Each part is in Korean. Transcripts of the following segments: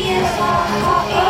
이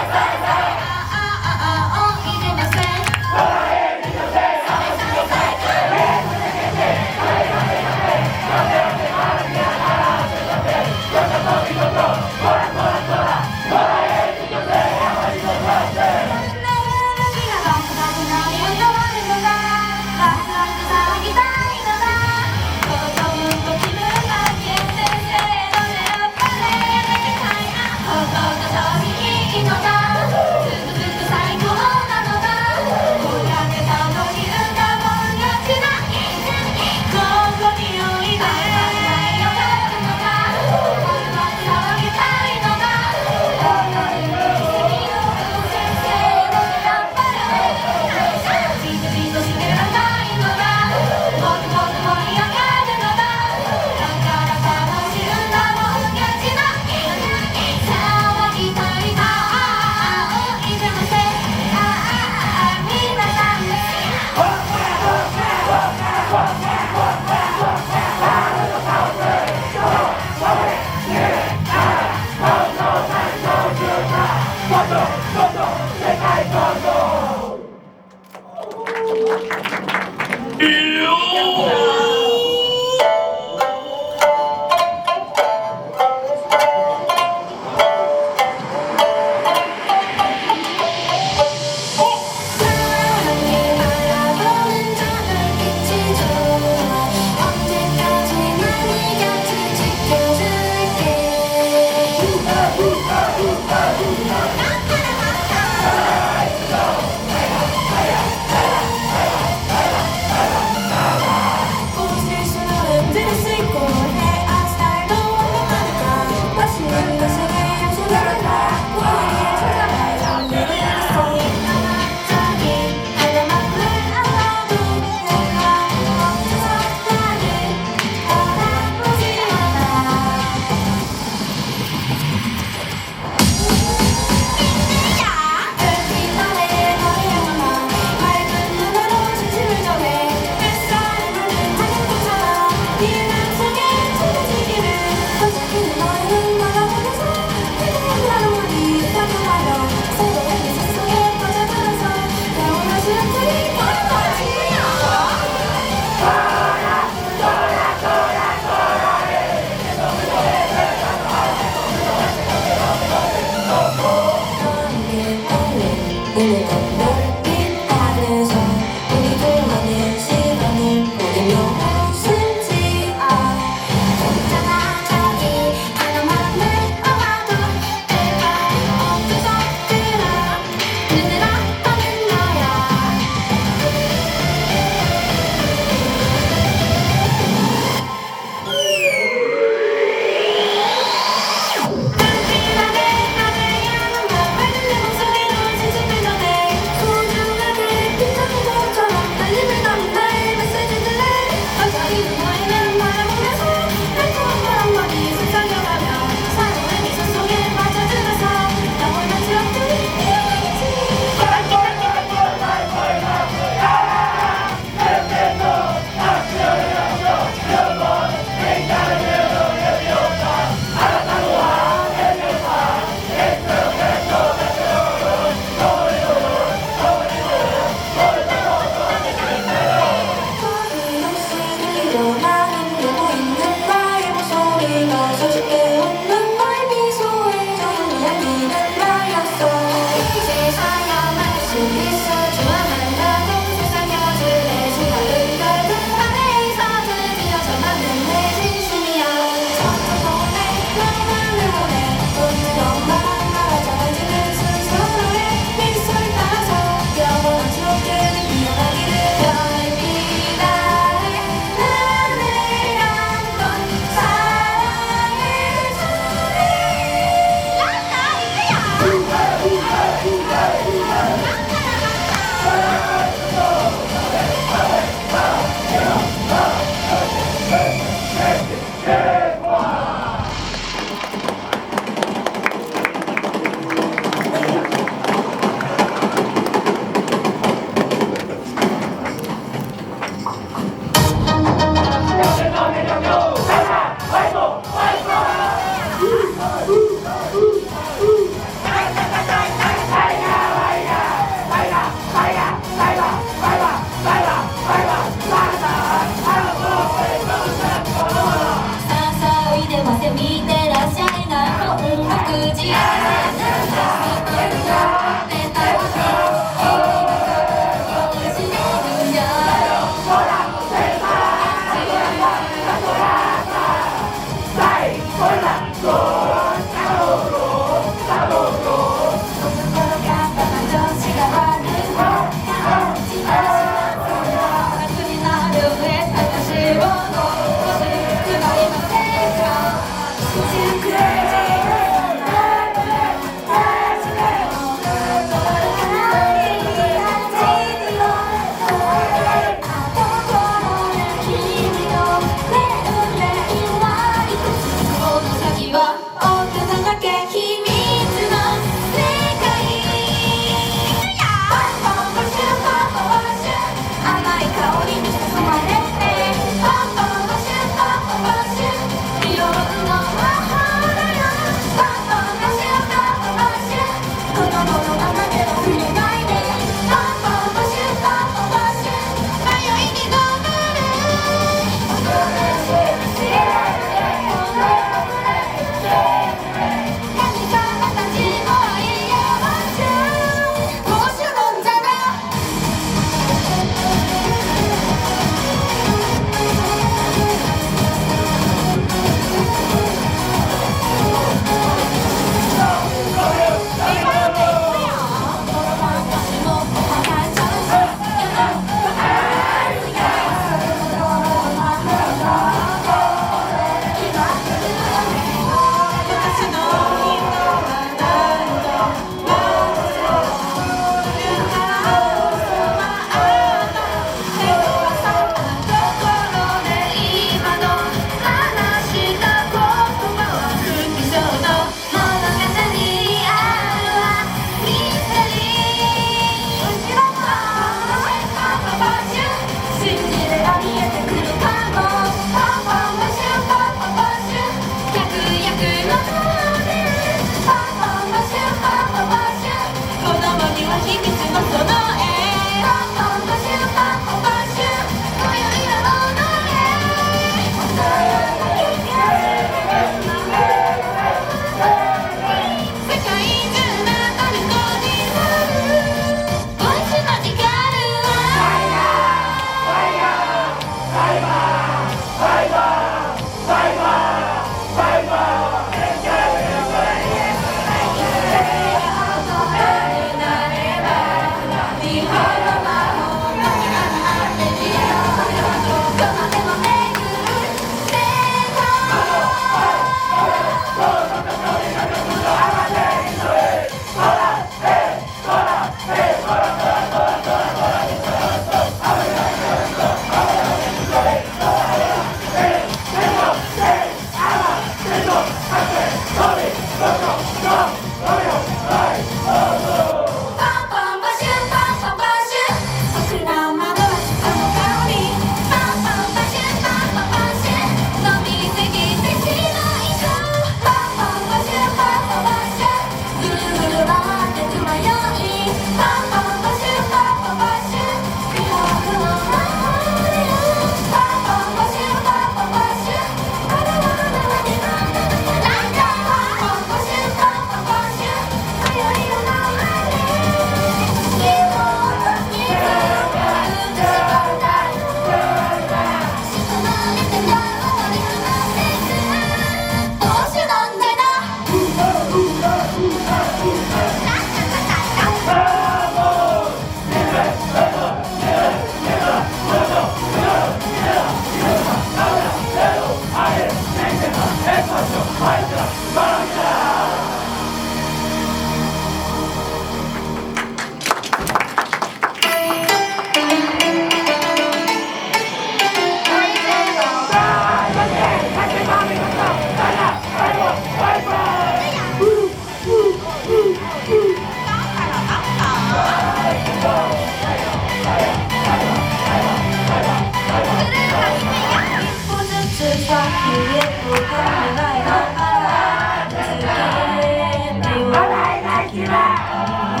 Oh.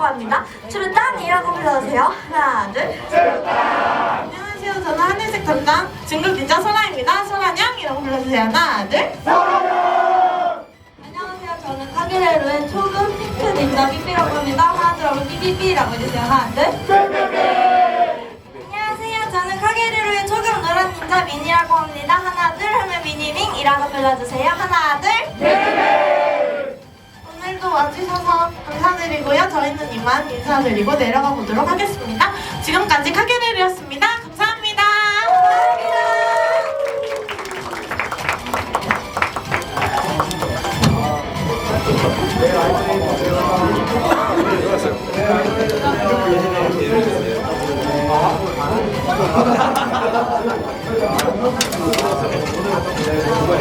추루라고 합니다. 추루땅이라고 불러주세요. 하나, 둘. 안녕하세요. 저는 하늘색 담당 중급 닌자 소라입니다. 소라냥이라고 불러주세요. 하나, 둘. 안녕하세요. 저는 카게레로의 초급 핑크 닌자 삐삐라고 합니다. 하나, 둘 하고 삐삐삐라고 해주세요. 하나, 둘. 안녕하세요. 저는 카게레로의 초급 노란 닌자 미니라고 합니다. 하나, 둘 하면 미니밍이라고 불러주세요. 하나, 둘. 오늘도 와주셔서 감사드리고요. 저희는 이만 인사드리고 내려가 보도록 하겠습니다. 지금까지 카게레리였습니다. 감사합니다.